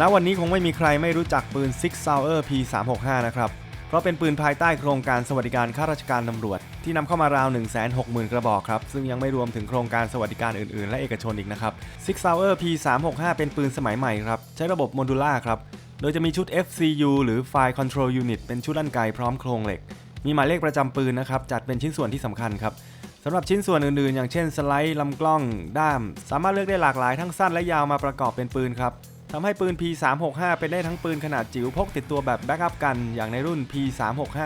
ณวันนี้คงไม่มีใครไม่รู้จักปืน Six Sauer P365 นะครับ เพราะเป็นปืนภายใต้โครงการสวัสดิการข้าราชการตำรวจ ที่นำเข้ามาราว 160,000 กระบอกครับ ซึ่งยังไม่รวมถึงโครงการสวัสดิการอื่น ๆ และเอกชนอีกนะครับ Six Sauer P365 เป็นปืนสมัยใหม่ครับ ใช้ระบบโมดูล่าครับ โดยจะมีชุด FCU หรือ Fire Control Unit เป็นชุดลั่นไกพร้อมโครงเหล็ก มีหมายเลขประจำปืนนะครับจัดเป็นชิ้นส่วนที่สำคัญครับสำหรับชิ้นส่วนอื่น ๆ อย่างเช่นสไลด์ลำกล้อง ด้าม สามารถเลือกได้หลากหลายทั้งสั้นและยาวมาประกอบเป็นปืนครับ ทำให้ปืน P365 เป็นได้ทั้งปืนขนาดจิ๋วพกติดตัวแบบแบ็กอัพกันอย่างในรุ่น P365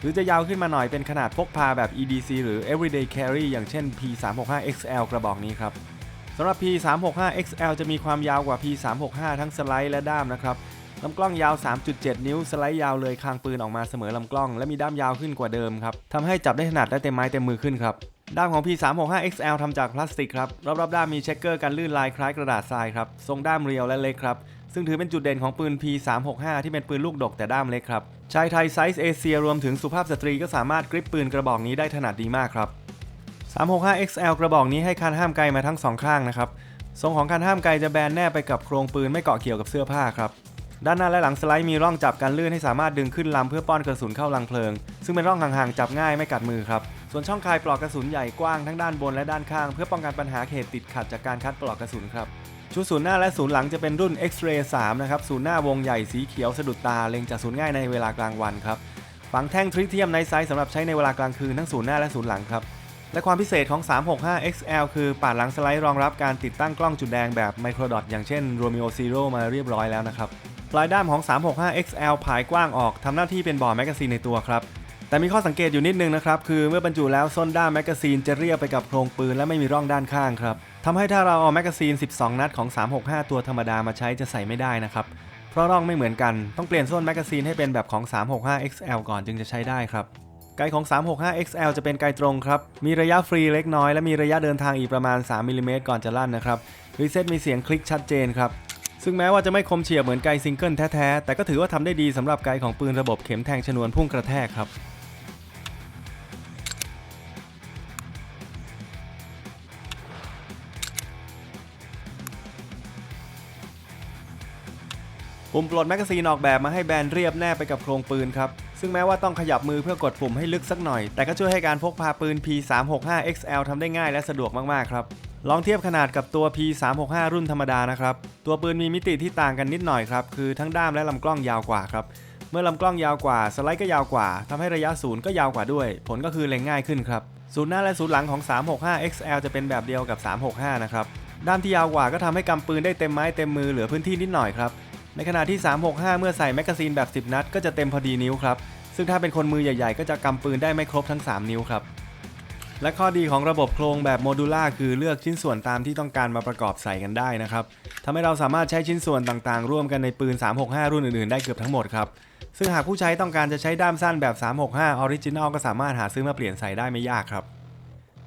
หรือจะยาวขึ้นมาหน่อยเป็นขนาดพกพาแบบ EDC หรือ Everyday Carry อย่างเช่น P365XL กระบอกนี้ครับสำหรับ P365XL จะมีความยาวกว่า P365 ทั้งสไลด์และด้ามนะครับลำกล้องยาว 3.7 นิ้ว สไลด์ยาวเลยคางปืนออกมาเสมอลำกล้อง และมีด้ามยาวขึ้นกว่าเดิมครับทำให้จับได้ถนัดและเต็มไม้เต็มมือขึ้นครับ ด้ามของ P365XL ทำจากพลาสติกครับ รอบๆด้ามมีเช็คเกอร์กันลื่นลายคล้ายกระดาษทรายครับ ทรงด้ามเรียวและเล็กครับ ซึ่งถือเป็นจุดเด่นของปืน P365 ที่เป็นปืนลูกดกแต่ด้ามเล็กครับ ชายไทยไซส์เอเชียรวมถึงสุภาพสตรีก็สามารถกริปปืนกระบอกนี้ได้ถนัดดีมากครับ 365XL กระบอกนี้ให้คันห้ามไกลมาทั้งสองข้างนะครับ ทรงของคันห้ามไกลจะแบนแนบไปกับโครงปืนไม่เกาะเกี่ยวกับเสื้อผ้าครับ ด้านหน้าและหลังสไลด์มีร่องจับกันลื่นให้สามารถดึงขึ้นลำเพื่อป้อนกระสุนเข้าลังเพลิง ซึ่งเป็นร่องห่างๆจับง่ายไม่กัดมือครับ ส่วนช่องคายปลอกกระสุนใหญ่กว้างทั้งด้านบนและด้านข้าง เพื่อป้องกันปัญหาเขตติดขัดจากการคัดปลอกกระสุนครับชุดศูนย์หน้าและศูนย์หลังจะเป็นรุ่น X-Ray 3นะครับศูนย์หน้าวงใหญ่สีเขียวสะดุดตาเล็งจากศูนย์ง่ายในเวลากลางวันครับฝังแท่งทริเทียมในไซส์สำหรับใช้ในเวลากลางคืนทั้งศูนย์หน้าและศูนย์หลังครับและความพิเศษของ 365XL คือปาดหลังสไลด์รองรับการติดตั้งกล้องจุดแดงแบบไมโครดอทอย่างเช่น Romeo Zero มาเรียบร้อยแล้วนะครับปลายด้ามของ 365XL ผายกว้างออกทำหน้าที่เป็นบ่อแมกกาซีนในตัวครับ แต่มีข้อสังเกตอยู่นิดนึงนะครับ คือเมื่อบรรจุแล้วส้นด้ามแมกกาซีนจะเรียบไปกับโครงปืนและไม่มีร่องด้านข้างครับทำให้ถ้าเราเอาแมกกาซีน 12 นัดของ 365 ตัวธรรมดามาใช้จะใส่ไม่ได้นะครับเพราะร่องไม่เหมือนกันต้องเปลี่ยนส้นแมกกาซีนให้เป็นแบบของ 365XL ก่อนจึงจะใช้ได้ครับไกของ 365XL จะเป็นไกตรงครับ มีระยะฟรีเล็กน้อยและมีระยะเดินทางอีกประมาณ 3มิลลิเมตรก่อนจะลั่นนะครับรีเซ็ตมีเสียงคลิกชัดเจนครับ ซึ่งแม้ว่าจะไม่คมเฉียบเหมือนไกซิงเกิลแท้ๆ แต่ก็ถือว่าทำได้ดีสำหรับไกของปืนระบบเข็มแทงชนวนพุ่งกระแทกครับ ปุ่มปลดแมกกาซีนออกแบบมาให้แบนเรียบแนบไปกับโครงปืนครับ ซึ่งแม้ว่าต้องขยับมือเพื่อกดปุ่มให้ลึกสักหน่อย แต่ก็ช่วยให้การพกพาปืน P365XL ทำได้ง่ายและสะดวกมากๆครับลองเทียบขนาดกับตัว P365 รุ่นธรรมดานะครับ ตัวปืนมีมิติที่ต่างกันนิดหน่อยครับ คือทั้งด้ามและลำกล้องยาวกว่าครับ เมื่อลำกล้องยาวกว่า สไลด์ก็ยาวกว่าทำให้ระยะศูนย์ก็ยาวกว่าด้วย ผลก็คือเล็งง่ายขึ้นครับ ศูนย์หน้าและศูนย์หลังของ 365XL จะเป็นแบบเดียวกับ 365 นะครับ ด้ามที่ยาวกว่าก็ทำให้กำปืนได้เต็มไม้เต็มมือเหลือพื้นที่นิดหน่อยครับ ในขณะที่ 365 เมื่อใส่แมกกาซีนแบบ 10 นัด ก็จะเต็มพอดีนิ้วครับ ซึ่งถ้าเป็นคนมือใหญ่ ๆ ก็จะกำปืนได้ไม่ครบทั้ง 3 นิ้วครับ และข้อดีของระบบโครงแบบโมดูล่าคือเลือกชิ้นส่วนตามที่ต้องการมาประกอบใส่กันได้นะครับทำให้เราสามารถใช้ชิ้นส่วนต่างๆ ร่วมกันในปืน 365 รุ่นอื่นๆ ได้เกือบทั้งหมดครับ ซึ่งหากผู้ใช้ต้องการจะใช้ด้ามสั้นแบบ 365 Original ก็สามารถหาซื้อมาเปลี่ยนใส่ได้ไม่ยากครับ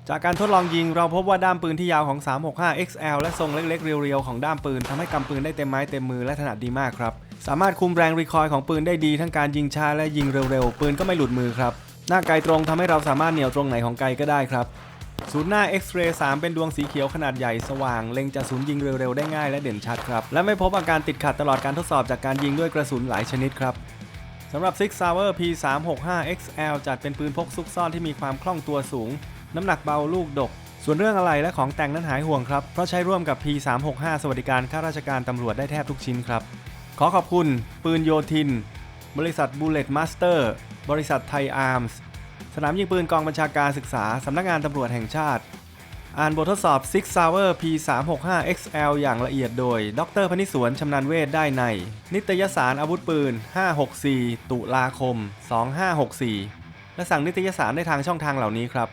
จากการทดลองยิงเราพบว่าด้ามปืนที่ยาวของ 365XL และทรงเล็กๆเรียวๆของด้ามปืนทำให้กำปืนได้เต็มไม้เต็มมือและถนัดดีมากครับ สามารถคุมแรงรีคอยล์ของปืนได้ดีทั้งการยิงช้าและยิงเร็วๆ ปืนก็ไม่หลุดมือครับ หน้าไกลตรงทำให้เราสามารถเหนี่ยวตรงไหนของไกลก็ได้ครับศูนย์หน้า X-Ray 3 เป็นดวงสีเขียวขนาดใหญ่สว่าง เล็งจะศูนย์ยิงเร็วๆได้ง่ายและเด่นชัดครับ และไม่พบอาการติดขัดตลอดการทดสอบจากการยิงด้วยกระสุนหลายชนิดครับสำหรับ Six Sauer P365XL จัดเป็นปืนพกซุกซ่อนที่มีความคล่องตัวสูง น้ำหนักเบาลูกดก ส่วนเรื่องอะไรและของแต่งนั้นหายห่วงครับ เพราะใช้ร่วมกับ P365 สวัสดิการข้าราชการตำรวจได้แทบทุกชิ้นครับ ขอขอบคุณ ปืนโยทิน บริษัท Bullet Master บริษัทไทยอาร์มส์สนามยิงปืนกองบัญชาการศึกษา สำนักงานตำรวจแห่งชาติ อ่านบททดสอบ Six Sauer P365XL อย่างละเอียดโดย ดรพนิสวนชำนาญเวทได้ใน นิตยสารอาวุธปืน 564 ตุลาคม 2564 และสั่งนิตยสารได้ทางช่องทางเหล่านี้ครับ